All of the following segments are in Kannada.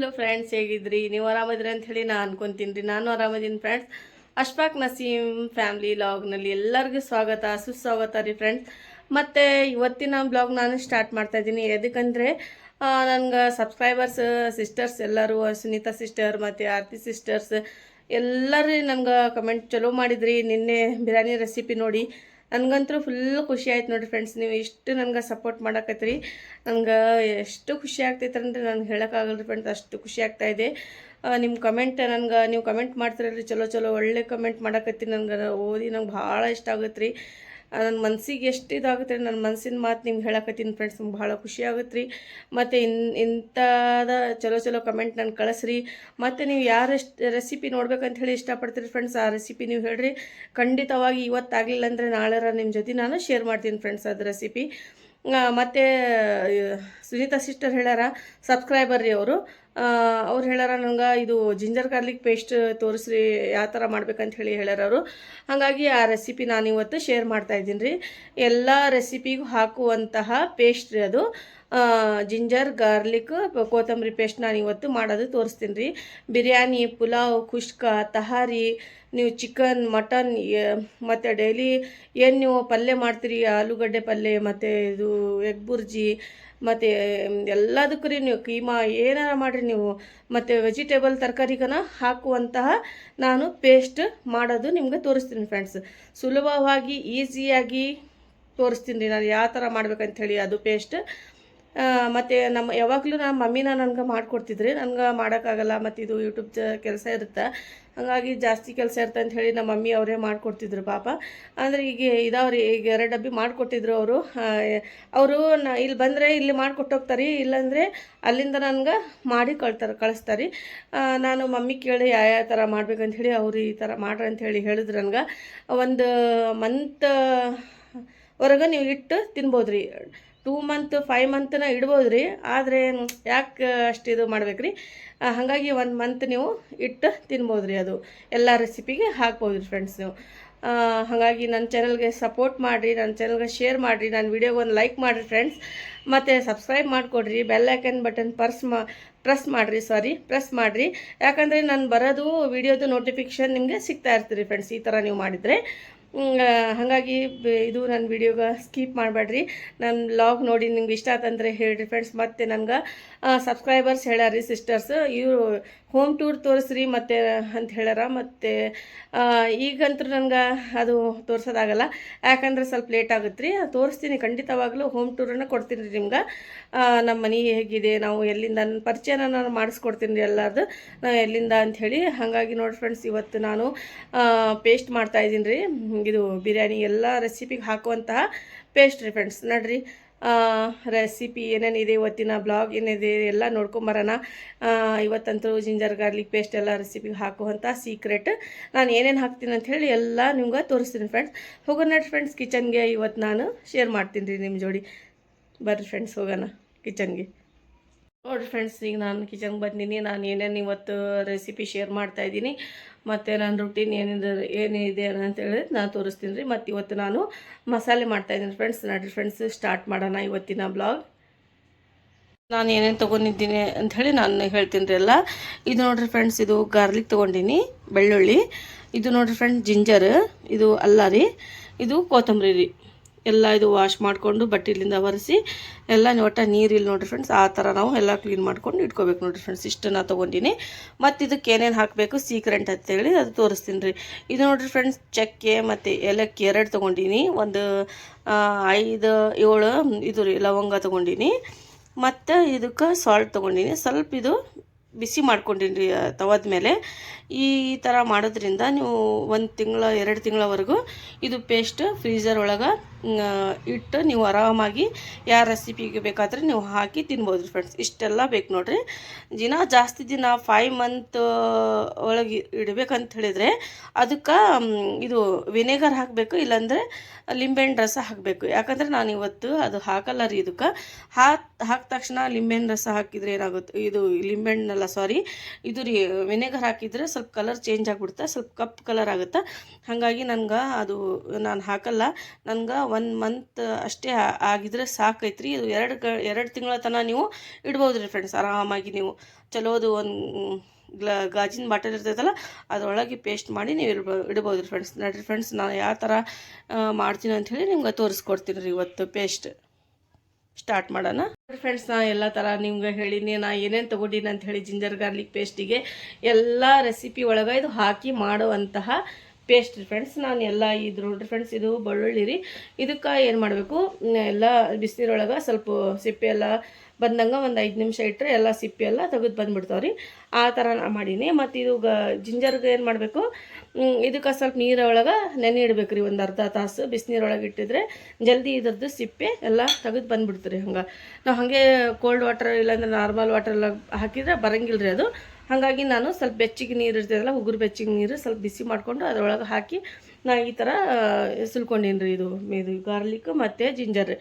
Hello friends ಹೇಗಿದ್ರಿ? ನೀವು ಆರಾಮದ್ರಿ ಅಂತ ಹೇಳಿ ನಾನು ಅನ್ಕೊಂತೀನಿ ರೀ. ನಾನು ಆರಾಮದೀನಿ ಫ್ರೆಂಡ್ಸ್ ಅಶ್ಫಾಕ್ ನಸೀಮ್ ಫ್ಯಾಮ್ಲಿ ಲಾಗ್ನಲ್ಲಿ ಎಲ್ಲರಿಗೂ ಸ್ವಾಗತ, ಸುಸ್ವಾಗತ ರೀ ಫ್ರೆಂಡ್ಸ್ ಮತ್ತು ಇವತ್ತಿನ ಬ್ಲಾಗ್ ನಾನು ಸ್ಟಾರ್ಟ್ ಮಾಡ್ತಾ ಇದ್ದೀನಿ. ಎದಕ್ಕಂದರೆ ನನಗೆ ಸಬ್ಸ್ಕ್ರೈಬರ್ಸ್ ಸಿಸ್ಟರ್ಸ್ ಎಲ್ಲರೂ, ಸುನೀತಾ ಸಿಸ್ಟರ್ ಮತ್ತು ಆರತಿ ಸಿಸ್ಟರ್ಸ್ ಎಲ್ಲರೂ ನನಗೆ ಕಮೆಂಟ್ ಚಲೋ ಮಾಡಿದ್ರಿ. ನಿನ್ನೆ ಬಿರಿಯಾನಿ ರೆಸಿಪಿ ನೋಡಿ. ನನಗಂತೂ ಫುಲ್ ಖುಷಿ ಆಯ್ತು ನೋಡಿರಿ ಫ್ರೆಂಡ್ಸ್ ನೀವು ಇಷ್ಟು ನನಗೆ ಸಪೋರ್ಟ್ ಮಾಡಕತ್ತೀರಿ ನನಗೆ ಎಷ್ಟು ಖುಷಿ ಆಗ್ತೈತೆ ಅಂದರೆ ನನಗೆ ಹೇಳೋಕ್ಕಾಗಲ್ಲ ಫ್ರೆಂಡ್ಸ್ ಅಷ್ಟು ಖುಷಿ ಆಗ್ತಾ ಇದೆ. ನಿಮ್ಮ ಕಮೆಂಟ್ ನನಗೆ, ನೀವು ಕಮೆಂಟ್ ಮಾಡ್ತಿರಲ್ರಿ, ಚಲೋ ಚಲೋ ಒಳ್ಳೆ ಕಮೆಂಟ್ ಮಾಡಕತ್ತೀರಿ ನನಗೆ, ಓದಿ ನಂಗೆ ಭಾಳ ಇಷ್ಟ ಆಗುತ್ತೆ ರೀ ನನ್ನ ಮನಸ್ಸಿಗೆ ಎಷ್ಟು ಇದಾಗುತ್ತೆ ನನ್ನ ಮನಸ್ಸಿನ ಮಾತು ನಿಮ್ಗೆ ಹೇಳಕತ್ತೀನಿ ಫ್ರೆಂಡ್ಸ್ ನಿಮ್ಗೆ ಭಾಳ ಖುಷಿ ಆಗುತ್ತೆ ರೀ ಮತ್ತು ಇನ್ ಇಂಥದ ಚಲೋ ಚಲೋ ಕಮೆಂಟ್ ನಾನು ಕಳಿಸ್ರಿ. ಮತ್ತು ನೀವು ಯಾರು ರೆಸಿಪಿ ನೋಡ್ಬೇಕಂತ ಹೇಳಿ ಇಷ್ಟಪಡ್ತೀರಿ ಫ್ರೆಂಡ್ಸ್ ಆ ರೆಸಿಪಿ ನೀವು ಹೇಳ್ರಿ. ಖಂಡಿತವಾಗಿ ಇವತ್ತಾಗಲಿಲ್ಲ ಅಂದರೆ ನಾಳೆರ ನಿಮ್ಮ ಜೊತೆ ನಾನು ಶೇರ್ ಮಾಡ್ತೀನಿ ಫ್ರೆಂಡ್ಸ್ ಅದು ರೆಸಿಪಿ ಮತ್ತು ಸುಜಿತಾ ಸಿಸ್ಟರ್ ಹೇಳ್ಯಾರ ಸಬ್ಸ್ಕ್ರೈಬರ್ ರೀ ಅವರು. ಅವ್ರು ಹೇಳ್ಯಾರ, ನಂಗೆ ಇದು ಜಿಂಜರ್ ಗಾರ್ಲಿಕ್ ಪೇಸ್ಟ್ ತೋರಿಸ್ರಿ ಯಾವ ಥರ ಮಾಡ್ಬೇಕಂತ ಹೇಳಿ ಹೇಳ್ಯಾರ ಅವರು. ಹಾಗಾಗಿ ಆ ರೆಸಿಪಿ ನಾನು ಇವತ್ತು ಶೇರ್ ಮಾಡ್ತಾ ಇದ್ದೀನಿ ರೀ. ಎಲ್ಲ ರೆಸಿಪಿಗೂ ಹಾಕುವಂತಹ ಪೇಸ್ಟ್ ರೀ ಅದು. ಜಿಂಜರ್, ಗಾರ್ಲಿಕ್, ಕೊತ್ತಂಬರಿ ಪೇಸ್ಟ್ ನಾನು ಇವತ್ತು ಮಾಡೋದು ತೋರಿಸ್ತೀನಿ ರೀ. ಬಿರಿಯಾನಿ, ಪುಲಾವ್ ಕುಷ್ಕ ತಹಾರಿ, ನೀವು ಚಿಕನ್, ಮಟನ್ ಮತ್ತು ಡೈಲಿ ಏನು ನೀವು ಪಲ್ಯ ಮಾಡ್ತೀರಿ, ಆಲೂಗಡ್ಡೆ ಪಲ್ಯ, ಮತ್ತು ಇದು ಎಗ್ ಬುರ್ಜಿ, ಮತ್ತು ಎಲ್ಲದಕ್ಕೂ ರೀ ನೀವು ಕೀಮಾ ಏನಾರ ಮಾಡಿರಿ ನೀವು. ಮತ್ತು ವೆಜಿಟೇಬಲ್ ತರಕಾರಿಗನ ಹಾಕುವಂತಹ ನಾನು ಪೇಸ್ಟ್ ಮಾಡೋದು ನಿಮಗೆ ತೋರಿಸ್ತೀನಿ ಫ್ರೆಂಡ್ಸ್ ಸುಲಭವಾಗಿ ಈಸಿಯಾಗಿ ತೋರಿಸ್ತೀನಿ ರೀ ನಾನು ಯಾವ ಥರ ಮಾಡ್ಬೇಕಂತ ಹೇಳಿ ಅದು ಪೇಸ್ಟ್ ಮತ್ತು ನಮ್ಮ ಯಾವಾಗಲೂ ನಮ್ಮ ಮಮ್ಮಿನ ನನಗೆ ಮಾಡಿಕೊಡ್ತಿದ್ರಿ ನನಗೆ ಮಾಡೋಕ್ಕಾಗಲ್ಲ ಮತ್ತು ಇದು ಯೂಟ್ಯೂಬ್ ಕೆಲಸ ಇರುತ್ತೆ. ಹಾಗಾಗಿ ಜಾಸ್ತಿ ಕೆಲಸ ಇರುತ್ತೆ ಅಂತ ಹೇಳಿ ನಮ್ಮ ಮಮ್ಮಿ ಅವರೇ ಮಾಡಿಕೊಡ್ತಿದ್ರು ಪಾಪ. ಅಂದರೆ ಈಗ ಇದಾವ್ರಿ, ಈಗ ಎರಡು ಡಬ್ಬಿ ಮಾಡಿಕೊಟ್ಟಿದ್ರು ಅವರು. ಅವರು ನ, ಇಲ್ಲಿ ಬಂದರೆ ಇಲ್ಲಿ ಮಾಡಿಕೊಟ್ಟು ಹೋಗ್ತಾರೆ, ಇಲ್ಲಾಂದರೆ ಅಲ್ಲಿಂದ ನನಗೆ ಮಾಡಿ ಕಳ್ತಾರೆ, ಕಳಿಸ್ತಾರೆ. ನಾನು ಮಮ್ಮಿ ಕೇಳಿ ಯಾವ ಯಾವ ಥರ ಮಾಡ್ಬೇಕಂತ ಹೇಳಿ ಅವರು ಈ ಥರ ಮಾಡ್ರಿ ಅಂತ ಹೇಳಿ ಹೇಳಿದ್ರು ನನಗೆ. ಒಂದು ಮಂತ್ ವರೆಗೂ ನೀವು ಇಟ್ಟು ತಿನ್ಬೋದು ರೀ ಟೂ ಮಂತ್ ಫೈವ್ ಮಂತ್ನ ಇಡ್ಬೋದು ರೀ ಆದರೆ, ಯಾಕೆ ಅಷ್ಟು ಇದು ಮಾಡ್ಬೇಕು ರೀ ಹಾಗಾಗಿ ಒಂದು ಮಂತ್ ನೀವು ಇಟ್ಟು ತಿನ್ಬೋದು ರೀ ಅದು. ಎಲ್ಲ ರೆಸಿಪಿಗೆ ಹಾಕ್ಬೋದು ರೀ ಫ್ರೆಂಡ್ಸ್ ನೀವು. ಹಾಗಾಗಿ ನನ್ನ ಚಾನಲ್ಗೆ ಸಪೋರ್ಟ್ ಮಾಡಿರಿ ನನ್ನ ಚಾನಲ್ಗೆ ಶೇರ್ ಮಾಡಿರಿ ನನ್ನ ವಿಡಿಯೋಗೆ ಒಂದು ಲೈಕ್ ಮಾಡಿರಿ ಫ್ರೆಂಡ್ಸ್ ಮತ್ತು ಸಬ್ಸ್ಕ್ರೈಬ್ ಮಾಡಿಕೊಡ್ರಿ ಬೆಲ್ ಐಕನ್ ಬಟನ್ ಪರ್ಸ್ ಮಾ ಪ್ರೆಸ್ ಮಾಡಿರಿ ಸಾರಿ ಪ್ರೆಸ್ ಮಾಡಿರಿ. ಯಾಕಂದರೆ ನಾನು ಬರೋದು ವಿಡಿಯೋದು ನೋಟಿಫಿಕೇಷನ್ ನಿಮಗೆ ಸಿಗ್ತಾ ಇರ್ತೀರಿ ಫ್ರೆಂಡ್ಸ್ ಈ ಥರ ನೀವು ಮಾಡಿದರೆ. ಹಾಗಾಗಿ ಇದು ನನ್ನ ವಿಡಿಯೋಗೆ ಸ್ಕಿಪ್ ಮಾಡಬೇಡ್ರಿ ನನ್ನ ಲಾಗ್ ನೋಡಿ ನಿಮ್ಗೆ ಇಷ್ಟ ಆತಂದ್ರೆ ಹೇಳಿರಿ ಫ್ರೆಂಡ್ಸ್ ಮತ್ತು ನನಗೆ ಸಬ್ಸ್ಕ್ರೈಬರ್ಸ್ ಹೇಳ್ಯಾರಿ ಸಿಸ್ಟರ್ಸ್ ಇವರು ಹೋಮ್ ಟೂರ್ ತೋರಿಸ್ರಿ ಮತ್ತೆ ಅಂತ ಹೇಳ್ಯಾರ ಮತ್ತು ಈಗಂತೂ ನನಗೆ ಅದು ತೋರ್ಸೋದಾಗಲ್ಲ. ಯಾಕಂದ್ರೆ ಸ್ವಲ್ಪ ಲೇಟ್ ಆಗುತ್ತೆ ರೀ ತೋರಿಸ್ತೀನಿ. ಖಂಡಿತವಾಗ್ಲೂ ಹೋಮ್ ಟೂರನ್ನು ಕೊಡ್ತೀನಿ ರೀ ನಿಮ್ಗೆ. ನಮ್ಮ ಮನೆ ಹೇಗಿದೆ, ನಾವು ಎಲ್ಲಿಂದ ನನ್ನ ಪರಿಚಯನ ನಾನು ಮಾಡಿಸ್ಕೊಡ್ತೀನಿ ರೀ ಎಲ್ಲರದು. ನಾವು ಎಲ್ಲಿಂದ ಅಂಥೇಳಿ ಹಾಗಾಗಿ ನೋಡಿ ಫ್ರೆಂಡ್ಸ್ ಇವತ್ತು ನಾನು ಪೇಸ್ಟ್ ಮಾಡ್ತಾಯಿದ್ದೀನಿ ರೀ. ಇದು ಬಿರಿಯಾನಿ ಎಲ್ಲ ರೆಸಿಪಿಗೆ ಹಾಕುವಂತಹ ಪೇಸ್ಟ್ ರೀ ಫ್ರೆಂಡ್ಸ್ ನೋಡ್ರಿ. ರೆಸಿಪಿ ಏನೇನಿದೆ ಇವತ್ತಿನ ಬ್ಲಾಗ್ ಏನಿದೆ ಎಲ್ಲ ನೋಡ್ಕೊಂಬರೋಣ ಇವತ್ತಂತೂ ಜಿಂಜರ್ ಗಾರ್ಲಿಕ್ ಪೇಸ್ಟ್ ಎಲ್ಲ ರೆಸಿಪಿಗೆ ಹಾಕುವಂಥ ಸೀಕ್ರೆಟ್ ನಾನು ಏನೇನು ಹಾಕ್ತೀನಿ ಅಂತ ಹೇಳಿ ಎಲ್ಲ ನಿಮ್ಗೆ ತೋರಿಸ್ತೀನಿ ಫ್ರೆಂಡ್ಸ್ ಹೋಗೋಣ ಫ್ರೆಂಡ್ಸ್ ಕಿಚನ್ಗೆ ಇವತ್ತು ನಾನು ಶೇರ್ ಮಾಡ್ತೀನಿ ರೀ ನಿಮ್ಮ ಜೋಡಿ. ಬರ್ರಿ ಫ್ರೆಂಡ್ಸ್ ಹೋಗೋಣ ಕಿಚನ್ಗೆ ನೋಡಿರಿ ಫ್ರೆಂಡ್ಸ್ ಈಗ ನಾನು ಕಿಚನ್ಗೆ ಬಂದೀನಿ, ನಾನು ಏನೇನು ಇವತ್ತು ರೆಸಿಪಿ ಶೇರ್ ಮಾಡ್ತಾ ಇದ್ದೀನಿ. ಮತ್ತು ನನ್ನ ರುಟೀನ್ ಏನಿದೆ ಏನಿದೆ ಅಂತೇಳಿ ನಾನು ತೋರಿಸ್ತೀನಿ ರೀ. ಮತ್ತು ಇವತ್ತು ನಾನು ಮಸಾಲೆ ಮಾಡ್ತಾಯಿದ್ದೀನಿ ಫ್ರೆಂಡ್ಸ್ ನಡ್ರಿ ಫ್ರೆಂಡ್ಸ್ ಸ್ಟಾರ್ಟ್ ಮಾಡೋಣ ಇವತ್ತಿನ ಬ್ಲಾಗ್ ನಾನು ಏನೇನು ತೊಗೊಂಡಿದ್ದೀನಿ ಅಂಥೇಳಿ ನಾನು ಹೇಳ್ತೀನಿ ರೀ ಎಲ್ಲ. ಇದು ನೋಡಿರಿ ಫ್ರೆಂಡ್ಸ್ ಇದು ಗಾರ್ಲಿಕ್ ತೊಗೊಂಡೀನಿ, ಬೆಳ್ಳುಳ್ಳಿ. ಇದು ನೋಡಿರಿ ಫ್ರೆಂಡ್ಸ್ ಜಿಂಜರ್ ಇದು ಅಲ್ಲ ರೀ. ಇದು ಕೊತ್ತಂಬರಿ ರೀ. ಎಲ್ಲ ಇದು ವಾಶ್ ಮಾಡಿಕೊಂಡು ಬಟ್ಟೆಲಿಂದ ಒರೆಸಿ, ಎಲ್ಲ ಒಟ್ಟ ನೀರಿಲ್ಲ ನೋಡಿರಿ ಫ್ರೆಂಡ್ಸ್ ಆ ಥರ ನಾವು ಎಲ್ಲ ಕ್ಲೀನ್ ಮಾಡ್ಕೊಂಡು ಇಟ್ಕೋಬೇಕು ನೋಡಿರಿ ಫ್ರೆಂಡ್ಸ್ ಇಷ್ಟನ್ನು ತೊಗೊಂಡಿನಿ. ಮತ್ತು ಇದಕ್ಕೆ ಏನೇನು ಹಾಕಬೇಕು ಸೀಕ್ರೆಂಟ್ ಅಂತೇಳಿ ಅದು ತೋರಿಸ್ತೀನಿ ರೀ ಇದು ನೋಡಿರಿ ಫ್ರೆಂಡ್ಸ್ ಚಕ್ಕೆ ಮತ್ತು ಏಲಕ್ಕಿ ಎರಡು ತೊಗೊಂಡಿನಿ. ಒಂದು ಐದು, ಏಳು, ಇದು ರೀ ಲವಂಗ ತೊಗೊಂಡಿನಿ. ಮತ್ತು ಇದಕ್ಕೆ ಸಾಲ್ಟ್ ತೊಗೊಂಡಿನಿ. ಸ್ವಲ್ಪ ಇದು ಬಿಸಿ ಮಾಡ್ಕೊಂಡಿನಿ ರೀ ತವದ ಮೇಲೆ ಈ ಥರ ಮಾಡೋದ್ರಿಂದ ನೀವು ಒಂದು ತಿಂಗಳ, ಎರಡು ತಿಂಗಳವರೆಗೂ ಇದು ಪೇಸ್ಟ್ ಫ್ರೀಝರ್ ಒಳಗೆ ಇಟ್ಟು ನೀವು ಆರಾಮಾಗಿ ಯಾವ ರೆಸಿಪಿಗೆ ಬೇಕಾದರೆ ನೀವು ಹಾಕಿ ತಿನ್ಬೋದು ಫ್ರೆಂಡ್ಸ್. ಇಷ್ಟೆಲ್ಲ ಬೇಕು ನೋಡಿರಿ. ದಿನ ಜಾಸ್ತಿ ದಿನ ಫೈವ್ ಮಂತ್ ಒಳಗೆ ಇಡಬೇಕಂತ ಹೇಳಿದರೆ ಅದಕ್ಕೆ ಇದು ವಿನೆಗರ್ ಹಾಕಬೇಕು, ಇಲ್ಲಾಂದರೆ ಲಿಂಬೆಹಣ್ಣು ರಸ ಹಾಕಬೇಕು. ಯಾಕಂದರೆ ನಾನು ಇವತ್ತು ಅದು ಹಾಕಲ್ಲ ರೀ ಇದಕ್ಕೆ. ಹಾಕಿ ತಕ್ಷಣ ಲಿಂಬೆಹಣ್ಣು ರಸ ಹಾಕಿದರೆ ಏನಾಗುತ್ತೆ, ಇದು ಲಿಂಬೆಹಣ್ಣಲ್ಲ ಸಾರಿ ಇದು ರೀ ವಿನೆಗರ್ ಹಾಕಿದರೆ ಸ್ವಲ್ಪ ಕಲರ್ ಚೇಂಜ್ ಆಗಿಬಿಡುತ್ತೆ, ಸ್ವಲ್ಪ ಕಪ್ ಕಲರ್ ಆಗುತ್ತೆ. ಹಾಗಾಗಿ ನನಗೆ ಅದು ನಾನು ಹಾಕಲ್ಲ. ನನಗೆ ಒನ್ ಮಂತ್ ಅಷ್ಟೇ ಆಗಿದ್ರೆ ಸಾಕೈತ್ರಿ. ಇದು ಎರಡು ಗ ಎರಡು ತಿಂಗಳ ತನಕ ನೀವು ಇಡ್ಬೋದು ರೀ ಫ್ರೆಂಡ್ಸ್ ಆರಾಮಾಗಿ ನೀವು. ಚಲೋದು ಒಂದು ಗ್ಲಾ ಗಾಜಿನ ಬಾಟಲ್ ಇರ್ತೈತಲ್ಲ, ಅದರೊಳಗೆ ಪೇಸ್ಟ್ ಮಾಡಿ ನೀವು ಇಡ್ಬೋ, ಇಡ್ಬೋದು ಫ್ರೆಂಡ್ಸ್ ನೋಡಿರಿ ಫ್ರೆಂಡ್ಸ್ ನಾನು ಯಾವ ಥರ ಮಾಡ್ತೀನಿ ಅಂಥೇಳಿ ನಿಮ್ಗೆ ತೋರಿಸ್ಕೊಡ್ತೀನಿ ರೀ ಇವತ್ತು ಪೇಸ್ಟ್ ಸ್ಟಾರ್ಟ್ ಮಾಡೋಣ. ಫ್ರೆಂಡ್ಸ್ ನಾ ಎಲ್ಲ ಥರ ನಿಮ್ಗೆ ಹೇಳಿನಿ, ನಾ ಏನೇನು ತೊಗೊಂಡಿನಿ ಅಂತ ಹೇಳಿ ಜಿಂಜರ್ ಗಾರ್ಲಿಕ್ ಪೇಸ್ಟಿಗೆ ಎಲ್ಲ ರೆಸಿಪಿ ಒಳಗೆ ಇದು ಹಾಕಿ ಮಾಡುವಂತಹ ಪೇಸ್ಟ್ ಫ್ರೆಂಡ್ಸ್ ನಾನು ಎಲ್ಲ ಇದು ನೋಡ್ರಿ ಫ್ರೆಂಡ್ಸ್ ಇದು ಬೆಳ್ಳುಳ್ಳಿ ರೀ. ಇದಕ್ಕೆ ಏನು ಮಾಡಬೇಕು ಎಲ್ಲ ಬಿಸಿನೀರೊಳಗೆ ಸ್ವಲ್ಪ ಸಿಪ್ಪೆ ಎಲ್ಲ ಬಂದಂಗೆ ಒಂದು ಐದು ನಿಮಿಷ ಇಟ್ಟರೆ ಎಲ್ಲ ಸಿಪ್ಪೆ ಎಲ್ಲ ತೆಗೆದು ಬಂದುಬಿಡ್ತಾವೆ ರೀ ಆ ಥರ ನಾನು ಮಾಡೀನಿ. ಮತ್ತು ಇದು ಗ ಜಿಂಜರ್ಗೆ ಏನು ಮಾಡಬೇಕು ಇದಕ್ಕೆ ಸ್ವಲ್ಪ ನೀರೊಳಗೆ ನೆನೆ ಇಡಬೇಕು ರೀ ಒಂದು ಅರ್ಧ ತಾಸು ಬಿಸಿನೀರೊಳಗೆ ಇಟ್ಟಿದ್ರೆ ಜಲ್ದಿ ಇದ್ರದ್ದು ಸಿಪ್ಪೆ ಎಲ್ಲ ತೆಗೆದು ಬಂದುಬಿಡ್ತೀರಿ ಹಂಗೆ. ನಾವು ಹಾಗೆ ಕೋಲ್ಡ್ ವಾಟರ್ ಇಲ್ಲಾಂದ್ರೆ ನಾರ್ಮಲ್ ವಾಟರ್ ಎಲ್ಲ ಹಾಕಿದ್ರೆ ಬರಂಗಿಲ್ಲ ರೀ ಅದು. ಹಾಗಾಗಿ ನಾನು ಸ್ವಲ್ಪ ಬೆಚ್ಚಿಗೆ ನೀರು ಇರ್ತದಲ್ಲ ಉಗುರು ಬೆಚ್ಚಿಗೆ ನೀರು ಸ್ವಲ್ಪ ಬಿಸಿ ಮಾಡಿಕೊಂಡು ಅದರೊಳಗೆ ಹಾಕಿ ನಾ ಈ ಥರ ಸುಲ್ಕೊಂಡೀನಿ ರೀ ಇದು ಇದು ಗಾರ್ಲಿಕ್ ಮತ್ತು ಜಿಂಜರ್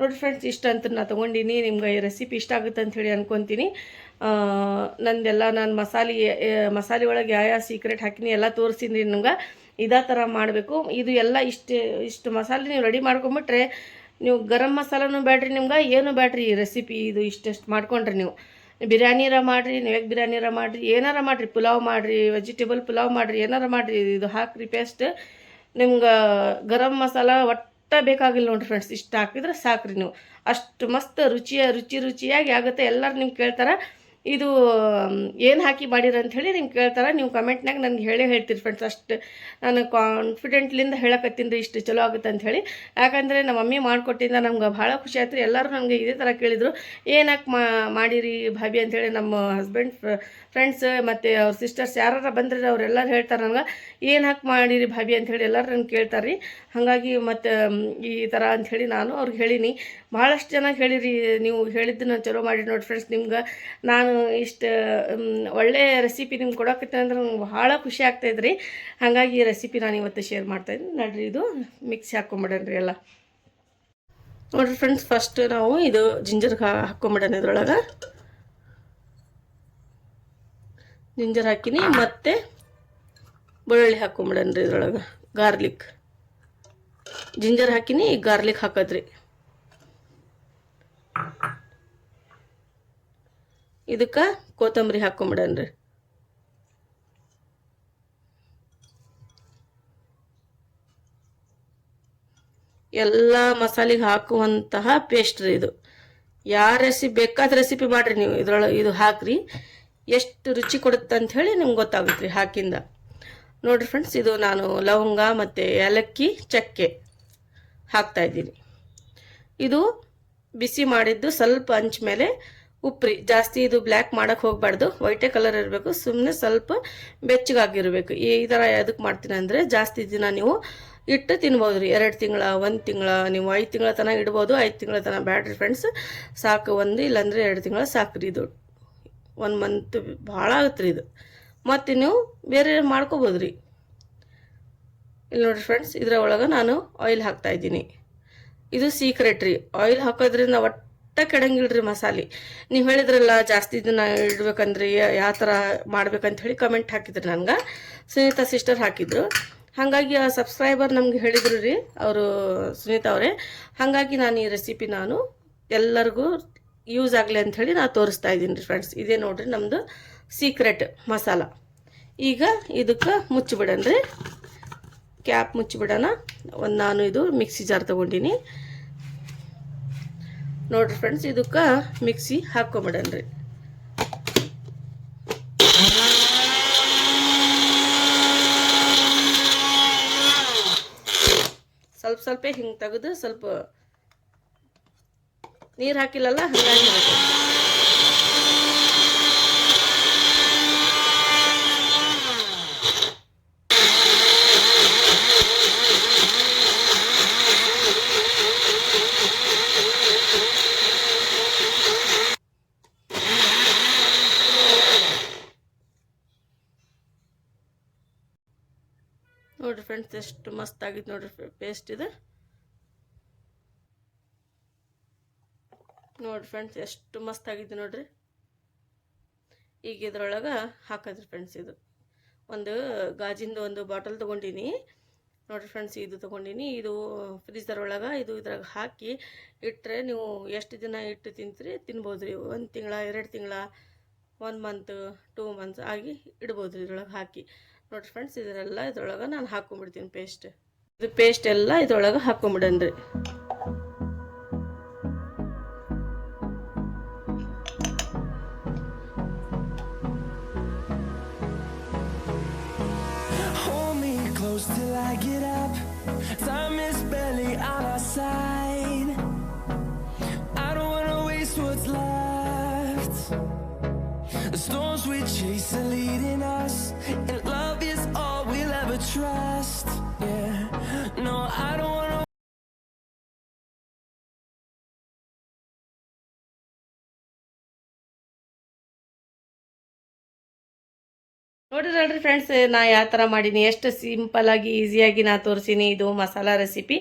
ನೋಡಿ ಫ್ರೆಂಡ್ಸ್ ಇಷ್ಟ ಅಂತ ನಾ ತೊಗೊಂಡೀನಿ, ನಿಮ್ಗೆ ಈ ರೆಸಿಪಿ ಇಷ್ಟ ಆಗುತ್ತೆ ಅಂತ ಹೇಳಿ ಅನ್ಕೊತೀನಿ. ನಂದೆಲ್ಲ ನಾನು ಮಸಾಲೆ ಮಸಾಲೆ ಒಳಗೆ ಯಾವ ಸೀಕ್ರೆಟ್ ಹಾಕಿನಿ ಎಲ್ಲ ತೋರಿಸಿನಿ ನಿಮ್ಗೆ. ಇದೇ ಥರ ಮಾಡಬೇಕು. ಇದು ಎಲ್ಲ ಇಷ್ಟು ಇಷ್ಟು ಮಸಾಲೆ ನೀವು ರೆಡಿ ಮಾಡ್ಕೊಂಬಿಟ್ರೆ, ನೀವು ಗರಂ ಮಸಾಲನೂ ಬೇಡ್ರಿ ನಿಮ್ಗೆ, ಏನು ಬೇಡ್ರಿ ಈ ರೆಸಿಪಿ ಇದು ಇಷ್ಟೆಷ್ಟು ಮಾಡ್ಕೊಂಡ್ರಿ ನೀವು. ಬಿರಿಯಾನಿರ ಮಾಡಿರಿ ನೀವು ಬಿರಿಯಾನಿರ ಮಾಡಿರಿ, ಏನಾರ ಮಾಡಿರಿ, ಪುಲಾವ್ ಮಾಡಿರಿ ವೆಜಿಟೇಬಲ್ ಪುಲಾವ್ ಮಾಡಿರಿ, ಏನಾರ ಮಾಡಿರಿ, ಇದು ಹಾಕ್ರಿ ಪೇಸ್ಟ್ ನಿಮ್ಗೆ ಗರಂ ಮಸಾಲ ಒಟ್ಟ ಬೇಕಾಗಿಲ್ಲ ನೋಡಿರಿ ಫ್ರೆಂಡ್ಸ್ ಇಷ್ಟು ಹಾಕಿದ್ರೆ ಸಾಕ್ರಿ ನೀವು. ಅಷ್ಟು ಮಸ್ತ್ ರುಚಿಯ, ರುಚಿ ರುಚಿಯಾಗಿ ಆಗುತ್ತೆ. ಎಲ್ಲರೂ ನಿಮ್ಗೆ ಕೇಳ್ತಾರೆ ಇದು ಏನು ಹಾಕಿ ಮಾಡಿರ ಅಂತ ಹೇಳಿ ನಿಮ್ಗೆ ಕೇಳ್ತಾರೆ. ನೀವು ಕಮೆಂಟ್ನಾಗ ನನಗೆ ಹೇಳೇ ಹೇಳ್ತೀರಿ ಫ್ರೆಂಡ್ಸ್ ಅಷ್ಟು ನಾನು ಕಾನ್ಫಿಡೆಂಟ್ಲಿಂದ ಹೇಳಕತ್ತೀನಿ ರೀ, ಇಷ್ಟು ಚಲೋ ಆಗುತ್ತೆ ಅಂತ ಹೇಳಿ. ಯಾಕಂದರೆ ನಮ್ಮ ಮಮ್ಮಿ ಮಾಡಿಕೊಟ್ಟಿಂದ ನಮ್ಗೆ ಭಾಳ ಖುಷಿ ಆಯ್ತು ರೀ. ಎಲ್ಲರೂ ನನಗೆ ಇದೇ ಥರ ಕೇಳಿದರು. ಏನಕ್ಕೆ ಮಾಡಿರಿ ಭಾಬಿ ಅಂಥೇಳಿ ನಮ್ಮ ಹಸ್ಬೆಂಡ್ ಫ್ರೆಂಡ್ಸ್ ಮತ್ತು ಅವ್ರ ಸಿಸ್ಟರ್ಸ್ ಯಾರು ಬಂದ್ರೆ ಅವರೆಲ್ಲರೂ ಹೇಳ್ತಾರೆ ನನಗೆ, ಏನು ಹಾಕಿ ಮಾಡಿರಿ ಭಾಬಿ ಅಂಥೇಳಿ ಎಲ್ಲರೂ ನನಗೆ ಕೇಳ್ತಾರೆ ರೀ ಹಾಗಾಗಿ ಮತ್ತು ಈ ಥರ ಅಂಥೇಳಿ ನಾನು ಅವ್ರಿಗೆ ಹೇಳೀನಿ. ಭಾಳಷ್ಟು ಜನ ಹೇಳಿರಿ, ನೀವು ಹೇಳಿದ್ದನ್ನ ಚಲೋ ಮಾಡಿ ನೋಡಿ ಫ್ರೆಂಡ್ಸ್ ನಿಮ್ಗೆ ನಾನು ಇಷ್ಟು ಒಳ್ಳೆ ರೆಸಿಪಿ ನಿಮ್ಗೆ ಕೊಡೋಕತ್ತೆ ಅಂದ್ರೆ ನಂಗೆ ಭಾಳ ಖುಷಿ ಆಗ್ತಾಯಿದ್ರಿ ಹಾಗಾಗಿ ಈ ರೆಸಿಪಿ ನಾನು ಇವತ್ತು ಶೇರ್ ಮಾಡ್ತಾಯಿದ್ದೀನಿ ನೋಡ್ರಿ ಇದು ಮಿಕ್ಸಿ ಹಾಕ್ಕೊಂಬಿಡೋಣ ಎಲ್ಲ. ನೋಡ್ರಿ ಫ್ರೆಂಡ್ಸ್ ಫಸ್ಟ್ ನಾವು ಇದು ಜಿಂಜರ್ ಹಾಕ್ಕೊಂಬಿಡೋಣ ಇದ್ರೊಳಗೆ. ಜಿಂಜರ್ ಹಾಕಿನಿ, ಮತ್ತು ಬೆಳ್ಳುಳ್ಳಿ ಹಾಕ್ಕೊಂಬಿಡೋಣ ರೀ ಇದ್ರೊಳಗೆ ಗಾರ್ಲಿಕ್ ಜಿಂಜರ್ ಹಾಕಿನಿ ಗಾರ್ಲಿಕ್ ಹಾಕೋದ್ರಿ. ಇದಕ್ಕೆ ಕೊತ್ತಂಬರಿ ಹಾಕ್ಕೊಂಬಿಡನ್ರಿ ಎಲ್ಲ ಮಸಾಲೆಗೆ ಹಾಕುವಂತಹ ಪೇಸ್ಟ್ ರೀ ಇದು. ಯಾವ ರೆಸಿಪಿ ಬೇಕಾದ ರೆಸಿಪಿ ಮಾಡಿರಿ ನೀವು. ಇದ್ರೊಳಗೆ ಇದು ಹಾಕ್ರಿ. ಎಷ್ಟು ರುಚಿ ಕೊಡುತ್ತೆ ಅಂತ ಹೇಳಿ ನಿಮ್ಗೆ ಗೊತ್ತಾಗುತ್ತೆ ರೀ ಹಾಕಿಂದ. ನೋಡಿರಿ ಫ್ರೆಂಡ್ಸ್ ಇದು ನಾನು ಲವಂಗ ಮತ್ತು ಏಲಕ್ಕಿ ಚಕ್ಕೆ ಹಾಕ್ತಾಯಿದ್ದೀನಿ ಇದು ಬಿಸಿ ಮಾಡಿದ್ದು ಸ್ವಲ್ಪ ಹಂಚ ಮೇಲೆ ಉಪ್ರಿ, ಜಾಸ್ತಿ ಇದು ಬ್ಲ್ಯಾಕ್ ಮಾಡೋಕ್ಕೆ ಹೋಗಬಾರ್ದು. ವೈಟೇ ಕಲರ್ ಇರಬೇಕು. ಸುಮ್ಮನೆ ಸ್ವಲ್ಪ ಬೆಚ್ಚಗಾಗಿರ್ಬೇಕು. ಈ ಥರ ಎದಕ್ಕೆ ಮಾಡ್ತೀನಿ ಅಂದರೆ ಜಾಸ್ತಿ ದಿನ ನೀವು ಇಟ್ಟು ತಿನ್ಬೋದು ರೀ. ಎರಡು ತಿಂಗಳ, ಒಂದು ತಿಂಗಳ, ನೀವು ಐದು ತಿಂಗಳ ತನಕ ಇಡ್ಬೋದು, ಐದು ತಿಂಗಳ ತನಕ ಬ್ಯಾಡ್ರಿ ಫ್ರೆಂಡ್ಸ್ ಸಾಕು ಒಂದು, ಇಲ್ಲಾಂದರೆ ಎರಡು ತಿಂಗಳ ಸಾಕು ರೀ ಇದು. ಒನ್ ಮಂತ್ ಭಾಳ ಆಗುತ್ತೆ ರೀ ಇದು. ಮತ್ತು ನೀವು ಬೇರೆ ಮಾಡ್ಕೋಬೋದು ರೀ. ಇಲ್ಲಿ ನೋಡಿರಿ ಫ್ರೆಂಡ್ಸ್ ಇದರ ಒಳಗೆ ನಾನು ಆಯಿಲ್ ಹಾಕ್ತಾ ಇದ್ದೀನಿ. ಇದು ಸೀಕ್ರೆಟ್ ರೀ. ಆಯಿಲ್ ಹಾಕೋದ್ರಿಂದ ಒಟ್ಟ ಕೆಡಂಗಿಲ್ಲ ರೀ ಮಸಾಲೆ. ನೀವು ಹೇಳಿದ್ರಲ್ಲ ಜಾಸ್ತಿ ಇದನ್ನ ಇಡ್ಬೇಕಂದ್ರೆ ಯಾವ ಥರ ಮಾಡ್ಬೇಕಂತ ಹೇಳಿ ಕಮೆಂಟ್ ಹಾಕಿದ್ರಿ ನನಗೆ. ಸುನೀತಾ ಸಿಸ್ಟರ್ ಹಾಕಿದ್ರು. ಹಾಗಾಗಿ ಆ ಸಬ್ಸ್ಕ್ರೈಬರ್ ನಮ್ಗೆ ಹೇಳಿದ್ರು ರೀ ಅವರು, ಸುನೀತಾ ಅವರೇ. ಹಾಗಾಗಿ ನಾನು ಈ ರೆಸಿಪಿ ನಾನು ಎಲ್ಲರಿಗೂ ಯೂಸ್ ಆಗಲಿ ಅಂಥೇಳಿ ನಾನು ತೋರಿಸ್ತಾ ಇದ್ದೀನಿ ರೀ ಫ್ರೆಂಡ್ಸ್ ಇದೇ ನೋಡ್ರಿ ನಮ್ಮದು ಸೀಕ್ರೆಟ್ ಮಸಾಲ. ಈಗ ಇದಕ್ಕೆ ಮುಚ್ಚಿಬಿಡೋಣ ರೀ. ಕ್ಯಾಪ್ ಮುಚ್ಚಿಬಿಡೋಣ. ಒಂದು ನಾನು ಇದು ಮಿಕ್ಸಿ ಜಾರ್ ತೊಗೊಂಡಿನಿ. ನೋಡ್ರಿ ಫ್ರೆಂಡ್ಸ್ ಇದಕ್ಕೆ ಮಿಕ್ಸಿ ಹಾಕ್ಕೊಂಬಿಡನ್ರಿ. ಸ್ವಲ್ಪ ಸ್ವಲ್ಪ ಹಿಂಗೆ ತೆಗೆದು ಸ್ವಲ್ಪ ನೀರು ಹಾಕಿಲ್ಲಲ್ಲ ಹಾಗಾಗಿ ಇರುತ್ತೆ. ನೋಡ್ರಿ ಫ್ರೆಂಡ್ಸ್ ಎಷ್ಟು ಮಸ್ತ್ ಆಗಿತ್ತು ನೋಡ್ರಿ ಪೇಸ್ಟ್ ಇದು. ನೋಡ್ರಿ ಫ್ರೆಂಡ್ಸ್, ಎಷ್ಟು ಮಸ್ತ್ ಆಗಿದ್ದು ನೋಡ್ರಿ. ಈಗ ಇದ್ರೊಳಗೆ ಹಾಕೋದ್ರಿ ಫ್ರೆಂಡ್ಸ್ ಇದು. ಒಂದು ಗಾಜಿಂದು ಒಂದು ಬಾಟಲ್ ತೊಗೊಂಡೀನಿ. ನೋಡಿರಿ ಫ್ರೆಂಡ್ಸ್, ಇದು ತೊಗೊಂಡೀನಿ. ಇದು ಫ್ರೀಜರ್ ಒಳಗೆ ಇದು ಇದ್ರಾಗ ಹಾಕಿ ಇಟ್ಟರೆ ನೀವು ಎಷ್ಟು ದಿನ ಇಟ್ಟು ತಿಂತೀರಿ ತಿನ್ಬೋದು ರೀ ಒಂದು ತಿಂಗಳ, ಎರಡು ತಿಂಗಳ ಒನ್ ಮಂತ್ ಟೂ ಮಂತ್ಸ್ ಆಗಿ ಇಡ್ಬೋದು ರೀ ಇದ್ರೊಳಗೆ ಹಾಕಿ. ನೋಡಿರಿ ಫ್ರೆಂಡ್ಸ್ ಇದನ್ನೆಲ್ಲ ಇದ್ರೊಳಗೆ ನಾನು ಹಾಕ್ಕೊಂಬಿಡ್ತೀನಿ ಪೇಸ್ಟ್ ಇದು ಪೇಸ್ಟ್ ಎಲ್ಲ ಇದ್ರೊಳಗೆ side. I don't wanna waste what's left. The storms we chase are leading us, and love is all we'll ever trust. Yeah, no, I don't wanna. ನೋಡಿರಲ್ರಿ ಫ್ರೆಂಡ್ಸ್ ನಾ ಯಾವ ಥರ ಮಾಡೀನಿ ಎಷ್ಟು ಸಿಂಪಲಾಗಿ ಈಸಿಯಾಗಿ ನಾ ತೋರಿಸೀನಿ ಇದು ಮಸಾಲ ರೆಸಿಪಿ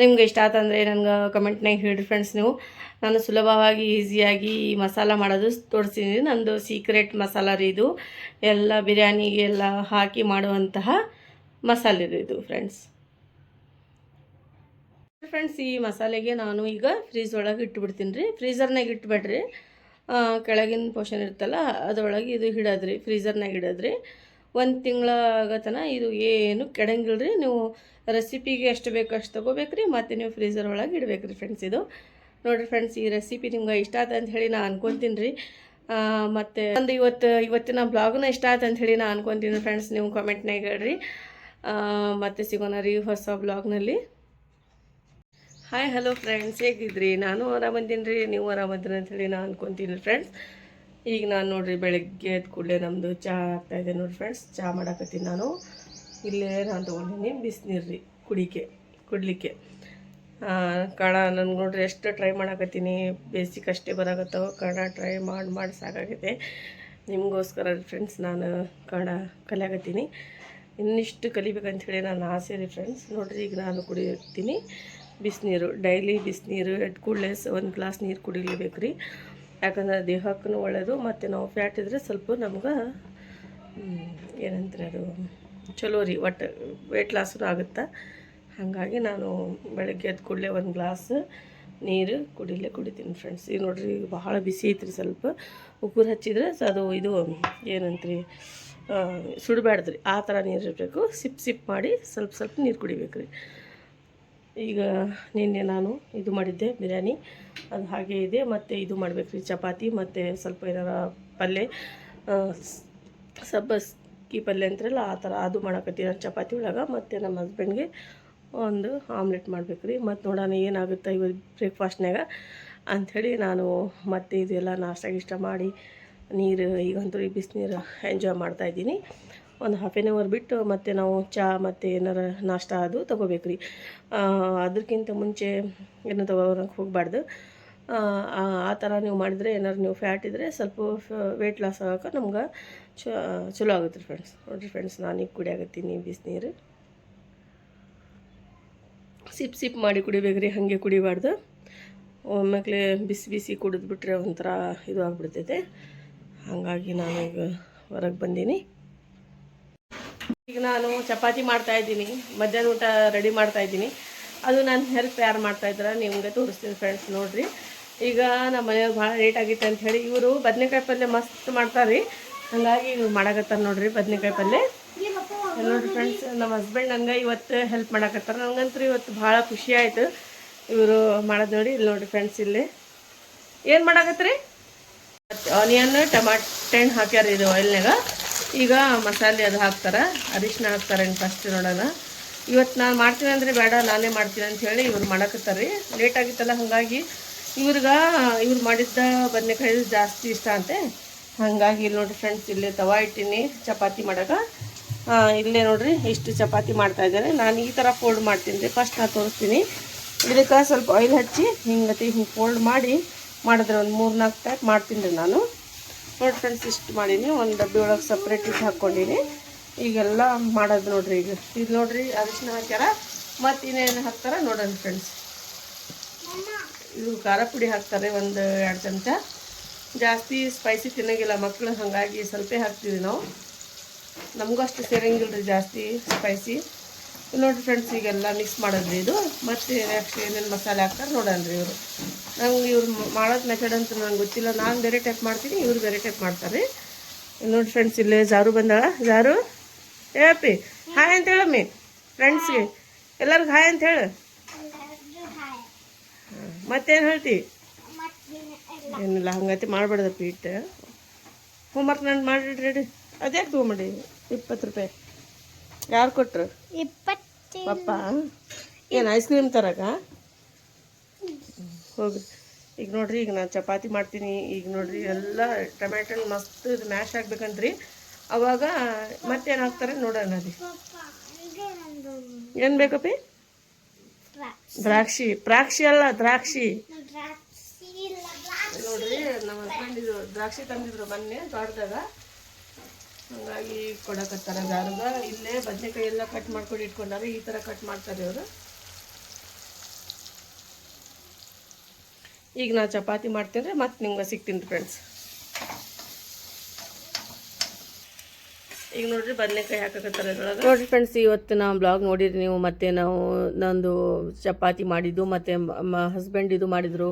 ನಿಮ್ಗೆ ಇಷ್ಟ ಆತಂದರೆ ನನಗೆ ಕಮೆಂಟ್ನಾಗ ಹೇಳ್ರಿ ಫ್ರೆಂಡ್ಸ್ ನೀವು ನಾನು ಸುಲಭವಾಗಿ ಈಸಿಯಾಗಿ ಈ ಮಸಾಲ ಮಾಡೋದು ತೋರಿಸಿದ್ದೀನಿ ನಂದು ಸೀಕ್ರೆಟ್ ಮಸಾಲ ರೀ ಇದು. ಎಲ್ಲ ಬಿರಿಯಾನಿಗೆ ಎಲ್ಲ ಹಾಕಿ ಮಾಡುವಂತಹ ಮಸಾಲೆ ರೀ ಇದು ಫ್ರೆಂಡ್ಸ್ ಫ್ರೆಂಡ್ಸ್ ಈ ಮಸಾಲೆಗೆ ನಾನು ಈಗ ಫ್ರೀಜ್ ಒಳಗೆ ಇಟ್ಬಿಡ್ತೀನಿ ರೀ. ಫ್ರೀಝರ್ನಾಗ ಇಟ್ಬೇಡ್ರಿ. ಕೆಳಗಿನ ಪೋಷನ್ ಇರುತ್ತಲ್ಲ, ಅದರೊಳಗೆ ಇದು ಹಿಡೋದ್ರಿ ಫ್ರೀಝರ್ನಾಗ ಇಡೋದ್ರಿ. ಒಂದು ತಿಂಗಳಾಗತನ ಇದು ಏನು ಕೆಡಂಗಿಲ್ಲ ರೀ ನೀವು ರೆಸಿಪಿಗೆ ಎಷ್ಟು ಬೇಕು ಅಷ್ಟು ತೊಗೋಬೇಕ್ರಿ, ಮತ್ತು ನೀವು ಫ್ರೀಝರ್ ಒಳಗೆ ಇಡಬೇಕ್ರಿ ಫ್ರೆಂಡ್ಸ್ ಇದು. ನೋಡಿರಿ ಫ್ರೆಂಡ್ಸ್ ಈ ರೆಸಿಪಿ ನಿಮ್ಗೆ ಇಷ್ಟ ಆಯ್ತು ಅಂತ ಹೇಳಿ ನಾನು ಅನ್ಕೊತೀನಿ ರೀ. ಮತ್ತು ಒಂದು ಇವತ್ತು, ಇವತ್ತಿನ ಬ್ಲಾಗ್ನ ಇಷ್ಟ ಆಯ್ತು ಅಂತ ಹೇಳಿ ನಾನು ಅನ್ಕೊತೀನಿ ಫ್ರೆಂಡ್ಸ್ ನೀವು ಕಮೆಂಟ್ನಾಗ ಹೇಳ್ರಿ. ಮತ್ತು ಸಿಗೋಣ ರೀ ಹೊಸ ಬ್ಲಾಗ್ನಲ್ಲಿ ಹಾಯ್ ಹಲೋ ಫ್ರೆಂಡ್ಸ್ ಹೇಗಿದ್ರಿ? ನಾನು ಆರಾಮಂದೀನಿ ರೀ, ನೀವು ಆರಾಮದ್ರಿ ಅಂತೇಳಿ ನಾನು ಅನ್ಕೊತೀನಿ ಫ್ರೆಂಡ್ಸ್ ಈಗ ನಾನು ನೋಡಿರಿ ಬೆಳಗ್ಗೆ ಎದ್ದು ಕೂಡಲೇ ನಮ್ಮದು ಚಹಾ ಆಗ್ತಾಯಿದೆ ನೋಡಿ ಫ್ರೆಂಡ್ಸ್ ಚಹಾ ಮಾಡಾಕತ್ತೀನಿ ನಾನು. ಇಲ್ಲೇ ನಾನು ತೊಗೊಂಡಿನಿ ಬಿಸಿನೀರು ರೀ, ಕುಡಿಕೆ, ಕುಡ್ಲಿಕ್ಕೆ. ಕಣ, ನಾನು ನೋಡ್ರಿ ಎಷ್ಟು ಟ್ರೈ ಮಾಡಾಕತ್ತೀನಿ. ಬೇಸಿಕ್ ಅಷ್ಟೇ ಬರಾಕತ್ತವ. ಕನ್ನಡ ಟ್ರೈ ಮಾಡಿ ಮಾಡಿ ಸಾಕಾಗೈತೆ. ನಿಮಗೋಸ್ಕರ ಫ್ರೆಂಡ್ಸ್ ನಾನು ಕನ್ನಡ ಕಲಿಯಾಕತ್ತೀನಿ. ಇನ್ನಿಷ್ಟು ಕಲಿಬೇಕಂತ ಹೇಳಿ ನಾನು ಆಸೆ ರೀ ಫ್ರೆಂಡ್ಸ್ ನೋಡ್ರಿ, ಈಗ ನಾನು ಕುಡಿಯುತ್ತೀನಿ ಬಿಸಿನೀರು ಡೈಲಿ ಬಿಸಿನೀರು. ಎಡ್ ಕೂಡಲೇ ಒಂದು ಗ್ಲಾಸ್ ನೀರು ಕುಡಿಲೇಬೇಕು ರೀ ಯಾಕಂದ್ರೆ ದೇಹಕ್ಕೂ ಒಳ್ಳೆಯದು ಮತ್ತು ನಾವು ಫ್ಯಾಟ್ ಇದ್ದರೆ ಸ್ವಲ್ಪ ನಮ್ಗೆ ಏನಂತಾರೆ ಅದು, ಚಲೋ ರೀ. ಒಟ್ಟು ವೆಯ್ಟ್ ಲಾಸೂ ಆಗುತ್ತೆ? ಹಾಗಾಗಿ ನಾನು ಬೆಳಗ್ಗೆ ಎದ್ದು ಕೂಡಲೇ ಒಂದು ಗ್ಲಾಸ್ ನೀರು ಕುಡಿಲೇ ಕುಡಿತೀನಿ ಫ್ರೆಂಡ್ಸ್ ಈಗ ನೋಡ್ರಿ ಭಾಳ ಬಿಸಿ ಐತ್ರಿ ಸ್ವಲ್ಪ. ಉಗುರು ಹಚ್ಚಿದ್ರೆ ಅದು ಇದು ಏನಂತ್ರಿ ಸುಡಬ್ಯಾಡ್ದ್ರಿ. ಆ ಥರ ನೀರು ಇರಬೇಕು. ಸಿಪ್ ಸಿಪ್ ಮಾಡಿ ಸ್ವಲ್ಪ ಸ್ವಲ್ಪ ನೀರು ಕುಡಿಬೇಕು ರೀ ಈಗ ನಿನ್ನೆ ನಾನು ಇದು ಮಾಡಿದ್ದೆ, ಬಿರಿಯಾನಿ. ಅದು ಹಾಗೆ ಇದೆ. ಮತ್ತು ಇದು ಮಾಡ್ಬೇಕು ಚಪಾತಿ ಮತ್ತು ಸ್ವಲ್ಪ ಏನಾರ ಪಲ್ಯ ಸಬ್ಬಸ್ಕಿ ಪಲ್ಯ ಅಂತಾರಲ್ಲ, ಆ ಥರ ಅದು ಮಾಡಕತ್ತೀನಿ ಚಪಾತಿ ಒಳಗೆ. ಮತ್ತು ನಮ್ಮ ಹಸ್ಬೆಂಡ್ಗೆ ಒಂದು ಆಮ್ಲೆಟ್ ಮಾಡ್ಬೇಕು ರೀ. ಮತ್ತು ನೋಡೋಣ ಏನಾಗುತ್ತೆ ಇವತ್ತು ಬ್ರೇಕ್ಫಾಸ್ಟ್ನಾಗ ಅಂಥೇಳಿ ನಾನು ಮತ್ತೆ ಇದೆಲ್ಲ ನಾಷ್ಟ ಗಿಷ್ಟ ಮಾಡಿ ನೀರು ಈಗಂತೂ ಈ ಬಿಸಿನೀರು ಎಂಜಾಯ್ ಮಾಡ್ತಾಯಿದ್ದೀನಿ ಒಂದು ಹಾಫ್ ಆನ್ ಅವರ್ ಬಿಟ್ಟು ಮತ್ತೆ ನಾವು ಚಹಾ ಮತ್ತು ಏನಾರ ನಾಷ್ಟ ಅದು ತೊಗೋಬೇಕು ರೀ. ಅದಕ್ಕಿಂತ ಮುಂಚೆ ಏನು ತೊಗೊಳಕ್ಕೆ ಹೋಗಬಾರ್ದು. ಆ ಥರ ನೀವು ಮಾಡಿದರೆ ಏನಾರು ನೀವು ಫ್ಯಾಟ್ ಇದ್ದರೆ ಸ್ವಲ್ಪ ವೆಯ್ಟ್ ಲಾಸ್ ಆಗೋಕೆ ನಮ್ಗೆ ಚಲೋ ಆಗುತ್ತೆ ರೀ ಫ್ರೆಂಡ್ಸ್ ನೋಡಿರಿ ಫ್ರೆಂಡ್ಸ್ ನಾನೀಗ ಕುಡಿಯಾಗತ್ತೀನಿ ಬಿಸಿನೀರು. ಸಿಪ್ ಸಿಪ್ ಮಾಡಿ ಕುಡಿಬೇಕ್ರಿ, ಹಾಗೆ ಕುಡಿಬಾರ್ದು. ಒಮ್ಮೆಗ್ಲೆ ಬಿಸಿ ಬಿಸಿ ಕುಡಿದ್ಬಿಟ್ರೆ ಒಂಥರ ಇದು ಆಗಿಬಿಡ್ತೈತೆ. ಹಾಗಾಗಿ ನಾನು ಈಗ ಹೊರಗೆ ಬಂದೀನಿ. ಈಗ ನಾನು ಚಪಾತಿ ಮಾಡ್ತಾಯಿದ್ದೀನಿ ಮಧ್ಯಾಹ್ನ ಊಟ ರೆಡಿ ಮಾಡ್ತಾಯಿದ್ದೀನಿ ಅದು ನಾನು ಹೆಲ್ಪ್ ಯಾರು ಮಾಡ್ತಾ ಇದ್ದಾರೆ ನಿಮಗೆ ತೋರಿಸ್ತೀನಿ ಫ್ರೆಂಡ್ಸ್ ನೋಡಿರಿ. ಈಗ ನಮ್ಮ ಮನೆಯವ್ರು ಭಾಳ ಲೇಟ್ ಆಗಿತ್ತು ಅಂತ ಹೇಳಿ ಇವರು ಬದನೆಕಾಯಿ ಪಲ್ಯ ಮಸ್ತ್ ಮಾಡ್ತಾರೆ ರೀ ಹಾಗಾಗಿ ಇವ್ರು ಮಾಡಕತ್ತಾರೆ ನೋಡಿರಿ ಬದನೆಕಾಯಿ ಪಲ್ಯ. ನೋಡ್ರಿ ಫ್ರೆಂಡ್ಸ್ ನಮ್ಮ ಹಸ್ಬೆಂಡ್ ನಂಗೆ ಇವತ್ತು ಹೆಲ್ಪ್ ಮಾಡಕತ್ತಾರ. ನನಗಂತೂ ಇವತ್ತು ಭಾಳ ಖುಷಿ ಆಯಿತು. ಇವರು ಮಾಡೋದು ನೋಡಿ ಇಲ್ಲಿ ನೋಡ್ರಿ ಫ್ರೆಂಡ್ಸ್ ಇಲ್ಲಿ. ಏನು ಮಾಡಕತ್ರಿ ಆನಿಯನ್ ಟಮಾಟೆ ಹಣ್ಣು ಹಾಕ್ಯಾರ ಇದು ಆಯಿಲ್ನಾಗ ಈಗ ಮಸಾಲೆ ಅದು ಹಾಕ್ತಾರೆ. ಅರಿಶಿನ ಹಾಕ್ತಾರೆ ಫಸ್ಟ್ ನೋಡೋಣ. ಇವತ್ತು ನಾನು ಮಾಡ್ತೀನಿ ಅಂದರೆ ಬೇಡ, ನಾನೇ ಮಾಡ್ತೀನಿ ಅಂತ ಹೇಳಿ ಇವ್ರು ಮಾಡಕತ್ತಾರೆ ಲೇಟ್ ಆಗಿತ್ತಲ್ಲ, ಹಾಗಾಗಿ ಇವ್ರಿಗೆ, ಇವ್ರು ಮಾಡಿದ್ದ ಬದನೆಕಾಯಿ ಜಾಸ್ತಿ ಇಷ್ಟ ಅಂತೆ. ಹಾಗಾಗಿ ಇಲ್ಲಿ ನೋಡ್ರಿ ಫ್ರೆಂಡ್ಸ್ ಇಲ್ಲಿ ತವಾ ಇಟ್ಟಿನಿ. ಚಪಾತಿ ಮಾಡಕ್ಕೆ ಇಲ್ಲೇ ನೋಡ್ರಿ, ಇಷ್ಟು ಚಪಾತಿ ಮಾಡ್ತಾ ಇದ್ದಾರೆ. ನಾನು ಈ ಥರ ಫೋಲ್ಡ್ ಮಾಡ್ತೀನಿ ರೀ. ಫಸ್ಟ್ ನಾನು ತೋರಿಸ್ತೀನಿ. ಇದಕ್ಕೆ ಸ್ವಲ್ಪ ಆಯಿಲ್ ಹಚ್ಚಿ, ಹಿಂಗತಿ ಹಿಂಗೆ ಫೋಲ್ಡ್ ಮಾಡಿ, ಮಾಡಿದ್ರೆ ಒಂದು ಮೂರು ನಾಲ್ಕು ಟೈಪ್ ಮಾಡ್ತೀನಿ ರೀ ನಾನು. ನೋಡಿ ಫ್ರೆಂಡ್ಸ್ ಇಷ್ಟು ಮಾಡೀನಿ. ಒಂದು ಡಬ್ಬಿ ಒಳಗೆ ಸಪ್ರೇಟ್ ಇಟ್ಟು ಹಾಕ್ಕೊಂಡೀನಿ ಈಗೆಲ್ಲ ಮಾಡೋದು ನೋಡ್ರಿ ಈಗ. ಇದು ನೋಡ್ರಿ, ಅರಿಶಿನ ಹಾಕ್ಯಾರ. ಮತ್ತು ಇನ್ನೇನು ಹಾಕ್ತಾರ ನೋಡೋಣ ಫ್ರೆಂಡ್ಸ್ ಇದು ಖಾರ ಪುಡಿ ಹಾಕ್ತಾರೆ, ಒಂದು ಎರಡು ಚಮಚ. ಜಾಸ್ತಿ ಸ್ಪೈಸಿ ತಿನ್ನೋಂಗಿಲ್ಲ ಮಕ್ಕಳು ಹಾಗಾಗಿ ಸ್ವಲ್ಪ ಹಾಕ್ತೀವಿ ನಾವು. ನಮಗೂ ಅಷ್ಟು ಸೇರಂಗಿಲ್ಲ ರೀ ಜಾಸ್ತಿ ಸ್ಪೈಸಿ ನೋಡಿರಿ ಫ್ರೆಂಡ್ಸ್ ಈಗೆಲ್ಲ ಮಿಕ್ಸ್ ಮಾಡೋದ್ರಿ ಇದು. ಮತ್ತೆ ನೆಕ್ಸ್ಟ್ ಏನೇನು ಮಸಾಲೆ ಹಾಕ್ತಾರೆ ನೋಡೋಣ್ರಿ ಇವರು. ನಂಗೆ ಇವ್ರು ಮಾಡೋದು ಮೆಥಡ್ ಅಂತ ನಂಗೆ ಗೊತ್ತಿಲ್ಲ. ನಾನು ಬೇರೆ ಟೈಪ್ ಮಾಡ್ತೀನಿ, ಇವ್ರು ಬೇರೆ ಟೈಪ್ ಮಾಡ್ತಾರೆ. ನೋಡಿ ಫ್ರೆಂಡ್ಸ್ ಇಲ್ಲೇ ಜಾರು ಬಂದಾಳ. ಜಾರು? ಹೇಳಪ್ಪಿ ಹಾಯ್ ಅಂತ ಹೇಳಮ್ಮಿ ಫ್ರೆಂಡ್ಸ್ಗೆ ಎಲ್ಲರಿಗೂ ಹಾಯ್ ಅಂತ ಹೇಳು. ಮತ್ತೇನು ಹೇಳ್ತಿ? ಏನಿಲ್ಲ, ಹಂಗತಿ ಮಾಡಬಾರ್ದಪ್ಪ ಇಟ್ಟು ಹೋಮ್ವರ್ಕ್ ನಾನು ಮಾಡಿಡ್ರಿ ಅದ್ಯಾಕೆ ತೊಗೊಂಬಿಡಿ ಇಪ್ಪತ್ತು ರೂಪಾಯಿ. ಯಾರು ಕೊಟ್ರು? ಇಪ್ಪತ್ತು ಪಪ್ಪ? ಏನು ಐಸ್ ಕ್ರೀಮ್ ತರಕ? ಹೋಗ್ರಿ ಈಗ ನೋಡ್ರಿ ಈಗ ನಾನು ಚಪಾತಿ ಮಾಡ್ತೀನಿ. ಈಗ ನೋಡ್ರಿ ಎಲ್ಲ ಟೊಮ್ಯಾಟೊ ಮಸ್ತ್ ಇದು ಮ್ಯಾಶ್ ಆಗ್ಬೇಕಂತ್ರಿ. ಅವಾಗ ಮತ್ತೇನು ಹಾಕ್ತಾರೆ ನೋಡೋಣ ರೀ ಏನು ಬೇಕಪ್ಪಿ? ದ್ರಾಕ್ಷಿ. ದ್ರಾಕ್ಷಿ ಅಲ್ಲ ದ್ರಾಕ್ಷಿ. ನೋಡ್ರಿ ನಮ್ಮ ಹಸ್ಬೆಂಡ್ ಇದು ದ್ರಾಕ್ಷಿ ತಂದಿದ್ರು ಮೊನ್ನೆ ತೋಟದಾಗ. ಹಂಗಾಗಿ ಕೊಡಕತ್ತಾರ ದಾರದ. ಇಲ್ಲೇ ಬದನೆಕಾಯಿ ಎಲ್ಲ ಕಟ್ ಮಾಡ್ಕೊಂಡು ಇಟ್ಕೊಂಡಾರ ಈ ಥರ ಕಟ್ ಮಾಡ್ತಾರೆ ಅವರು ಈಗ ನಾ ಚಪಾತಿ ಮಾಡ್ತೇನೆ ಮತ್ತೆ ನಿಮ್ಗೆ ಸಿಗ್ತೀನಿ ಫ್ರೆಂಡ್ಸ್ ಈಗ ನೋಡ್ರಿ ಬದನೆಕಾಯಿ ಹಾಕಕತ್ತಾರ ನೋಡ್ರಿ ಫ್ರೆಂಡ್ಸ್ ಇವತ್ತು ನಾವು ಬ್ಲಾಗ್ ನೋಡಿರಿ ನೀವು, ಮತ್ತೆ ನಾವು ನಂದು ಚಪಾತಿ ಮಾಡಿದ್ದು, ಮತ್ತು ಹಸ್ಬೆಂಡ್ ಇದು ಮಾಡಿದ್ರು.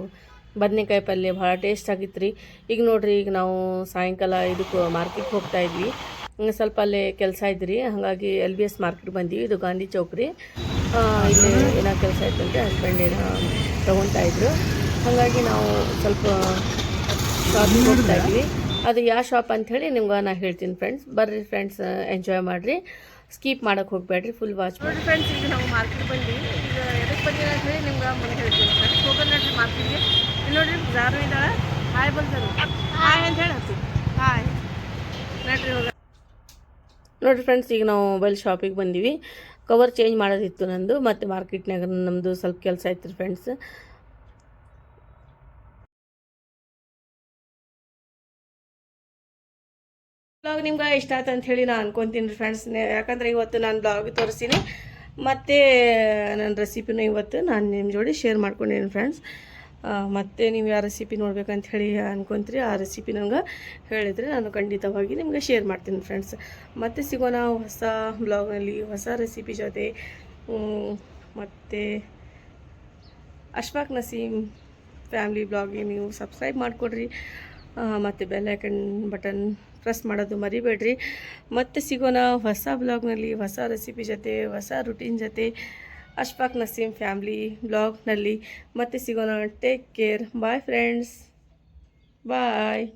ಬದನೆಕಾಯಿ ಪಲ್ಯ ಭಾಳ ಟೇಸ್ಟ್ ಆಗಿತ್ತು ರೀ ಈಗ ನೋಡಿರಿ, ಈಗ ನಾವು ಸಾಯಂಕಾಲ ಇದಕ್ಕೆ ಮಾರ್ಕೆಟ್ಗೆ ಹೋಗ್ತಾ ಇದ್ವಿ. ಸ್ವಲ್ಪ ಅಲ್ಲೇ ಕೆಲಸ ಇದ್ರಿ, ಹಾಗಾಗಿ ಎಲ್ ಬಿ ಎಸ್ ಮಾರ್ಕೆಟ್ ಬಂದೀವಿ. ಇದು ಗಾಂಧಿ ಚೌಕ್ ರೀ. ಇಲ್ಲಿ ಏನೋ ಕೆಲಸ ಇತ್ತಂತೆ ಹಸ್ಬೆಂಡ್ ಏನೋ ತೊಗೊತಾ ಇದ್ರು. ಹಾಗಾಗಿ ನಾವು ಸ್ವಲ್ಪ ಶಾಪಿಗೆ ಹೋಗ್ತಾ ಇದ್ವಿ. ಅದು ಯಾವ ಶಾಪ್ ಅಂತ ಹೇಳಿ ನಿಮ್ಗೆ ನಾ ಹೇಳ್ತೀನಿ ಫ್ರೆಂಡ್ಸ್ ಬರ್ರಿ ಫ್ರೆಂಡ್ಸ್ ಎಂಜಾಯ್ ಮಾಡಿರಿ. ಸ್ಕೀಪ್ ಮಾಡೋಕೆ ಹೋಗ್ಬೇಡ್ರಿ ಫುಲ್ ವಾಚ್ ಮಾಡಿ. ಫ್ರೆಂಡ್ಸ್ ಈಗ ನಾವು ಮಾರ್ಕೆಟ್ ಬಂದ್ವಿ. ಈಗ ಎದಕ್ಕೆ ಬಂದಿಲ್ಲ ಅಂತ ಹೇಳಿ ನಿಮ್ಗೆ ಹೇಳ್ತೀನಿ. ಹೋಗೋಣ ಮಾರ್ಕೆಟ್ಗೆ ನೋಡ್ರಿ, ಜಾರು ಇದ್ದಾಳೆ ಹಾಯ್ ಬಂದರು ಹಾಯ್ ಅಂತ ಹೇಳಿ ಹಾಯ್. ನೋಡ್ರಿ ಹೋಗ ನೋಡ್ರಿ ಫ್ರೆಂಡ್ಸ್ ಈಗ ನಾವು ಮೊಬೈಲ್ ಶಾಪಿಗೆ ಬಂದೀವಿ. ಕವರ್ ಚೇಂಜ್ ಮಾಡೋದಿತ್ತು ನಂದು, ಮತ್ತು ಮಾರ್ಕೆಟ್ನಾಗ ನಮ್ಮದು ಸ್ವಲ್ಪ ಕೆಲಸ ಆಯ್ತು ರೀ ಫ್ರೆಂಡ್ಸ್ ಬ್ಲಾಗ್ ನಿಮ್ಗೆ ಇಷ್ಟ ಆಯ್ತು ಅಂತ ಹೇಳಿ ನಾನು ಅನ್ಕೊತೀನಿ ರೀ ಫ್ರೆಂಡ್ಸ್ ಯಾಕಂದ್ರೆ ಇವತ್ತು ನಾನು ಬ್ಲಾಗ್ ತೋರಿಸ್ತೀನಿ ಮತ್ತು ನನ್ನ ರೆಸಿಪಿನೂ ಇವತ್ತು ನಾನು ನಿಮ್ಮ ಜೋಡಿ ಶೇರ್ ಮಾಡ್ಕೊಂಡಿದ್ದೀನಿ ಫ್ರೆಂಡ್ಸ್ ಮತ್ತು ನೀವು ಯಾವ ರೆಸಿಪಿ ನೋಡ್ಬೇಕಂತ ಹೇಳಿ ಅನ್ಕೊಂತೀರಿ, ಆ ರೆಸಿಪಿ ನಂಗೆ ಹೇಳಿದರೆ ನಾನು ಖಂಡಿತವಾಗಿ ನಿಮಗೆ ಶೇರ್ ಮಾಡ್ತೀನಿ ಫ್ರೆಂಡ್ಸ್ ಮತ್ತೆ ಸಿಗೋಣ ಹೊಸ ಬ್ಲಾಗ್ನಲ್ಲಿ ಹೊಸ ರೆಸಿಪಿ ಜೊತೆ. ಮತ್ತು ಅಶ್ಫಾಕ್ ನಸೀಮ್ ಫ್ಯಾಮ್ಲಿ ಬ್ಲಾಗ್ಗೆ ನೀವು ಸಬ್ಸ್ಕ್ರೈಬ್ ಮಾಡಿಕೊಡ್ರಿ. ಮತ್ತು ಬೆಲ್ಲೈಕನ್ ಬಟನ್ ಪ್ರೆಸ್ ಮಾಡೋದು ಮರಿಬೇಡ್ರಿ. ಮತ್ತೆ ಸಿಗೋಣ ಹೊಸ ಬ್ಲಾಗ್ನಲ್ಲಿ ಹೊಸ ರೆಸಿಪಿ ಜೊತೆ, ಹೊಸ ರುಟೀನ್ ಜೊತೆ. ಅಶ್ಫಾಕ್ ನಸೀಮ್ ಫ್ಯಾಮ್ಲಿ ಬ್ಲಾಗ್ನಲ್ಲಿ ಮತ್ತೆ ಸಿಗೋಣ. Take care bye friends bye